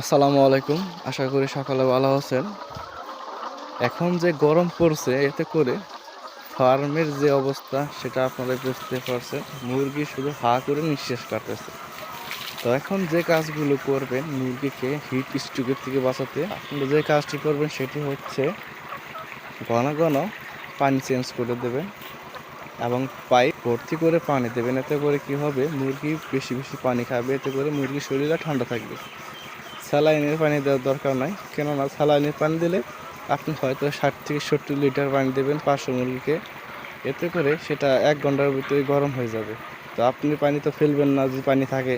আসসালামু আলাইকুম। আশা করি সকালে ভালো আছেন। এখন যে গরম পড়ছে, এতে করে ফার্মের যে অবস্থা, সেটা আপনারা বুঝতে পারছেন। মুরগি শুধু হা করে নিঃশ্বাস কাটতেছে। তো এখন যে কাজগুলো করবেন, মুরগিকে হিট স্ট্রোকের থেকে বাঁচাতে, আপনারা যে কাজটি করবেন, সেটি হচ্ছে ঘন ঘন পানি চেঞ্জ করে দেবেন এবং পাইপ ভর্তি করে পানি দেবেন। এতে করে কি হবে? মুরগি বেশি বেশি পানি খাবে। এতে করে মুরগির শরীরটা ঠান্ডা থাকবে। স্যালাইনের পানি দেওয়ার দরকার নাই। কেননা স্যালাইনের পানি দিলে আপনি হয়তো ষাট থেকে সত্তর লিটার পানি দেবেন পাঁচশো মুরগিকে। এতে করে সেটা এক ঘণ্টার ভিতরে গরম হয়ে যাবে। তো আপনি পানি তো ফেলবেন না যে পানি থাকে।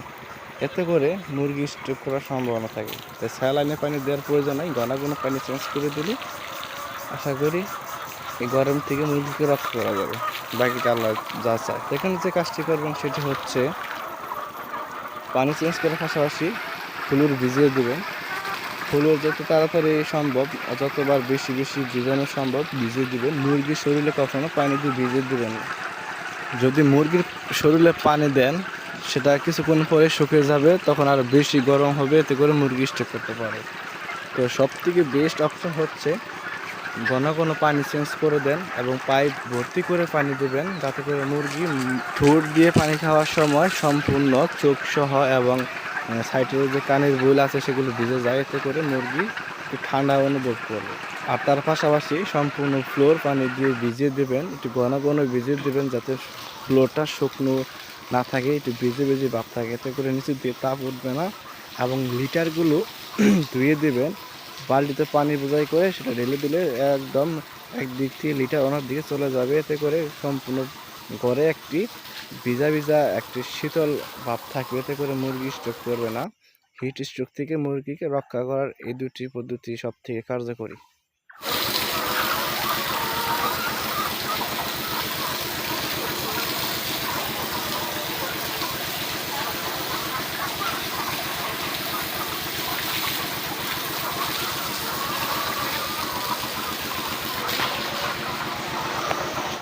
এতে করে মুরগি স্ট্রোক করার সম্ভাবনা থাকে। তাই স্যালাইনের পানি দেওয়ার প্রয়োজন নাই। ঘন ঘন পানি চেঞ্জ করে দিলে আশা করি এই গরম থেকে মুরগিকে রক্ষা করা যাবে। বাকি আল্লাহ যা চায়। এখানে যে কাজটি করবেন সেটি হচ্ছে পানি চেঞ্জ করার পাশাপাশি ফুলুর ভিজিয়ে দেবেন ফুলুর যত তাড়াতাড়ি সম্ভব, যতবার বেশি বেশি ভিজানো সম্ভব ভিজিয়ে দিবেন মুরগির শরীরে কখনো পানি দিয়ে ভিজিয়ে দেবেন যদি মুরগির শরীরে পানি দেন, সেটা কিছুক্ষণ পরে শুকিয়ে যাবে, তখন আর বেশি গরম হবে, এতে করে মুরগি স্ট্রোক করতে পারে। তো সব থেকে বেস্ট অপশন হচ্ছে ঘন ঘন পানি চেঞ্জ করে দেন এবং পাইপ ভর্তি করে পানি দেবেন, যাতে করে মুরগি ঠোঁট দিয়ে পানি খাওয়ার সময় সম্পূর্ণ চোখ সহ এবং সাইডের যে কানের বুল আছে সেগুলো ভিজে যায়, এতে করে মুরগি একটু ঠান্ডা অনুভব করবে। আর তার পাশাপাশি সম্পূর্ণ ফ্লোর পানি দিয়ে ভিজিয়ে দেবেন, একটু ঘন ঘন ভিজিয়ে দেবেন যাতে ফ্লোরটা শুকনো না থাকে, একটু ভিজে ভিজে ভাব থাকে। এতে করে নিচে দিয়ে তাপ উঠবে না এবং লিটারগুলো ধুয়ে দেবেন। বালতিতে পানি বোঝাই করে সেটা ঢেলে দিলে একদম একদিক থেকে লিটার ওনার দিকে চলে যাবে। এতে করে সম্পূর্ণ ঘরে একটি ভিজা ভিজা একটি শীতল ভাব থাকবে এতে করে মুরগি স্ট্রোক করবে না। হিট স্ট্রোক থেকে মুরগিকে রক্ষা করার এই দুটি পদ্ধতি সবথেকে কার্যকরী।